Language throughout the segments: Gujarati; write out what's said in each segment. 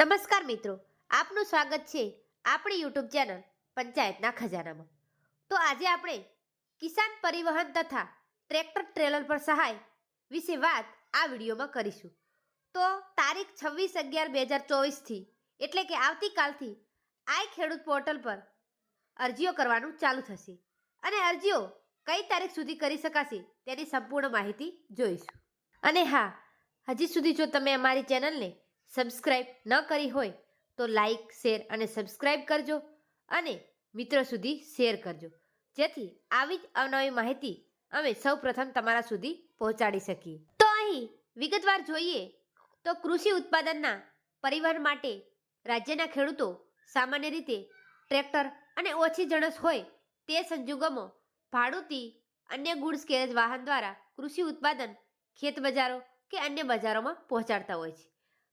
નમસ્કાર મિત્રો, આપનું સ્વાગત છે આપણી યુટ્યુબ ચેનલ પંચાયતના ખજાનામાં. તો આજે આપણે કિસાન પરિવહન તથા ટ્રેક્ટર ટ્રેલર પર સહાય વિશે વાત આ વિડીયોમાં કરીશું. તો તારીખ છવ્વીસ અગિયાર બે હજાર ચોવીસથી એટલે કે આવતીકાલથી આઈ ખેડૂત પોર્ટલ પર અરજીઓ કરવાનું ચાલુ થશે અને અરજીઓ કઈ તારીખ સુધી કરી શકાશે તેની સંપૂર્ણ માહિતી જોઈશું. અને હા, હજી સુધી જો તમે અમારી ચેનલને સબસ્ક્રાઇબ ન કરી હોય તો લાઈક શેર અને સબસ્ક્રાઈબ કરજો અને મિત્રો સુધી શેર કરજો. જેથી આવી જ અવનવી માહિતી અમે સૌ પ્રથમ તમારા સુધી પહોંચાડી શકીએ. તો અહીં વિગતવાર જોઈએ તો કૃષિ ઉત્પાદનના પરિવહન માટે રાજ્યના ખેડૂતો સામાન્ય રીતે ટ્રેક્ટર અને ઓછી જણસ હોય તે સંજોગોમાં ભાડુતી અન્ય ગુડ્સ કેરેજ વાહન દ્વારા કૃષિ ઉત્પાદન ખેત બજારો કે અન્ય બજારોમાં પહોંચાડતા હોય છે.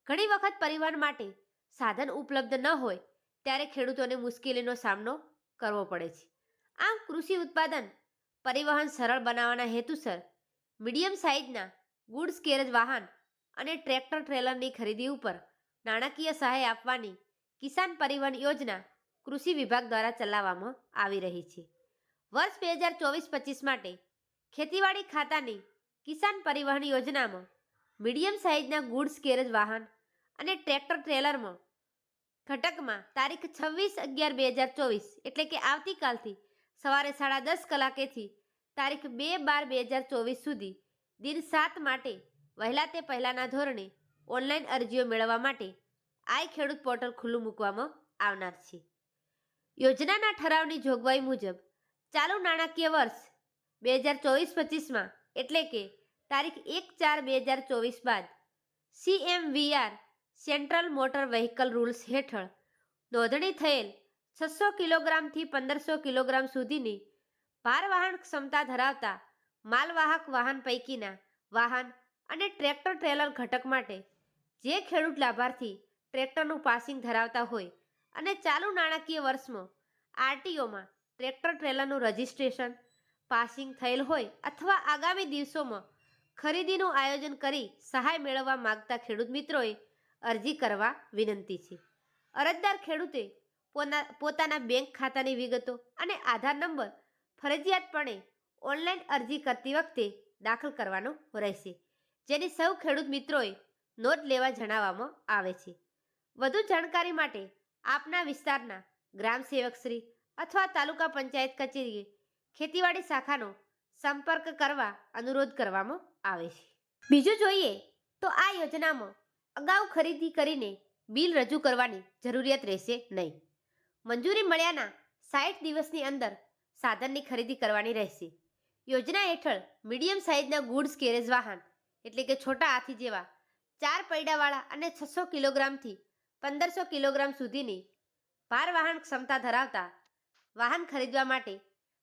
ઘણી વખત પરિવહન માટે સાધન ઉપલબ્ધ ન હોય, ત્યારે ખેડૂતોને મુશ્કેલીનો સામનો કરવો પડે છે. આમ કૃષિ ઉત્પાદન પરિવહન સરળ બનાવવાના હેતુસર મીડિયમ સાઇઝના ગુડ્સ કેરેજ વાહન અને ટ્રેક્ટર ટ્રેલરની ખરીદી ઉપર નાણાકીય સહાય આપવાની કિસાન પરિવહન યોજના કૃષિ વિભાગ દ્વારા ચલાવવામાં આવી રહી છે. વર્ષ બે હજાર ચોવીસ પચીસ માટે ખેતીવાડી ખાતાની કિસાન પરિવહન યોજનામાં મીડિયમ સાઇઝના ગુડ્સ કેરેજ વાહન અને ટ્રેક્ટર ટ્રેલરમાં. ઘટકમાં તારીખ છવ્વીસ અગિયાર બે હજાર ચોવીસ, એટલે કે આવતીકાલથી સવારે સાડા દસ કલાકેથી તારીખ બે બાર બે હજાર ચોવીસ સુધી દિન સાત માટે વહેલા તે પહેલાંના ધોરણે ઓનલાઈન અરજીઓ મેળવવા માટે આઈ ખેડૂત પોર્ટલ ખુલ્લું મૂકવામાં આવનાર છે. યોજનાના ઠરાવની જોગવાઈ મુજબ ચાલુ નાણાકીય વર્ષ બે હજાર ચોવીસ પચીસમાં, એટલે કે તારીખ એક ચાર બે હજાર ચોવીસ બાદ CMVR central motor vehicle rules હેઠળ નોંધણી થયેલ છસો કિલોગ્રામથી પંદરસો કિલોગ્રામ સુધીની ભારવાહન ક્ષમતા ધરાવતા માલવાહક વાહન પૈકીના વાહન અને ટ્રેક્ટર ટ્રેલર ઘટક માટે જે ખેડૂત લાભાર્થી ટ્રેક્ટરનું પાસિંગ ધરાવતા હોય અને ચાલુ નાણાકીય વર્ષમાં આરટીઓમાં ટ્રેક્ટર ટ્રેલરનું રજિસ્ટ્રેશન, પાસિંગ થયેલ હોય અથવા આગામી દિવસોમાં ખરીદીનું આયોજન કરી સહાય મેળવવા માગતા ખેડૂત મિત્રોએ અરજી કરવા વિનંતી છે. અરજદાર ખેડૂતે પોતાના બેંક ખાતાની વિગતો અને આધાર નંબર ફરજિયાતપણે ઓનલાઈન અરજી કરતી વખતે દાખલ કરવાનો રહેશે, જેની સૌ ખેડૂત મિત્રોએ નોંધ લેવા જણાવવામાં આવે છે. વધુ જાણકારી માટે આપના વિસ્તારના ગ્રામ સેવકશ્રી અથવા તાલુકા પંચાયત કચેરીએ ખેતીવાડી શાખાનો સંપર્ક કરવા અનુરોધ કરવામાં આવે છે. બીજું જોઈએ તો આ યોજનામાં અગાઉ ખરીદી કરીને બિલ રજૂ કરવાની જરૂરિયાત રહેશે નહીં. મંજૂરી મળ્યાના સાઠ દિવસની અંદર સાધનની ખરીદી કરવાની રહેશે. યોજના હેઠળ મીડિયમ સાઇઝના ગુડ્સ કેરેજ વાહન એટલે કે છોટા હાથી જેવા ચાર પૈડાવાળા અને છસો કિલોગ્રામથી પંદરસો કિલોગ્રામ સુધીની ભાર વાહન ક્ષમતા ધરાવતા વાહન ખરીદવા માટે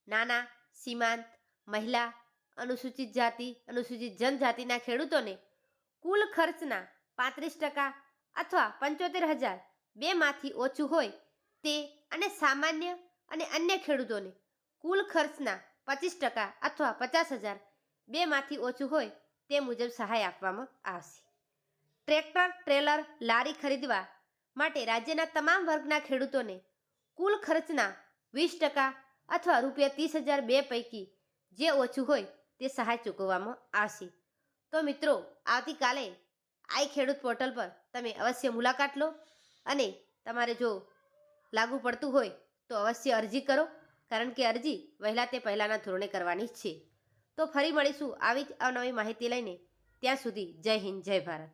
નાના, સીમાંત, મહિલા, અનુસૂચિત જાતિ, અનુસૂચિત જનજાતિના ખેડૂતોને કુલ ખર્ચના પાંત્રીસ ટકા અથવા પંચોતેર હજાર બેમાંથી ઓછું હોય તે અને સામાન્ય અને અન્ય ખેડૂતોને કુલ ખર્ચના પચીસ ટકા અથવા પચાસ હજાર બેમાંથી ઓછું હોય તે મુજબ સહાય આપવામાં આવશે. ટ્રેક્ટર, ટ્રેલર, લારી ખરીદવા માટે રાજ્યના તમામ વર્ગના ખેડૂતોને કુલ ખર્ચના વીસ ટકા અથવા રૂપિયા ત્રીસ હજાર બે પૈકી જે ઓછું હોય તે સહાય ચૂકવવામાં આવશે. તો મિત્રો, આવતીકાલે આઈ ખેડૂત પોર્ટલ પર તમે અવશ્ય મુલાકાત લો અને તમારે જો લાગુ પડતું હોય તો અવશ્ય અરજી કરો, કારણ કે અરજી વહેલા તે પહેલાંના ધોરણે કરવાની છે. તો ફરી મળીશું આવી જ અવનવી માહિતી લઈને. ત્યાં સુધી જય હિન્દ, જય ભારત.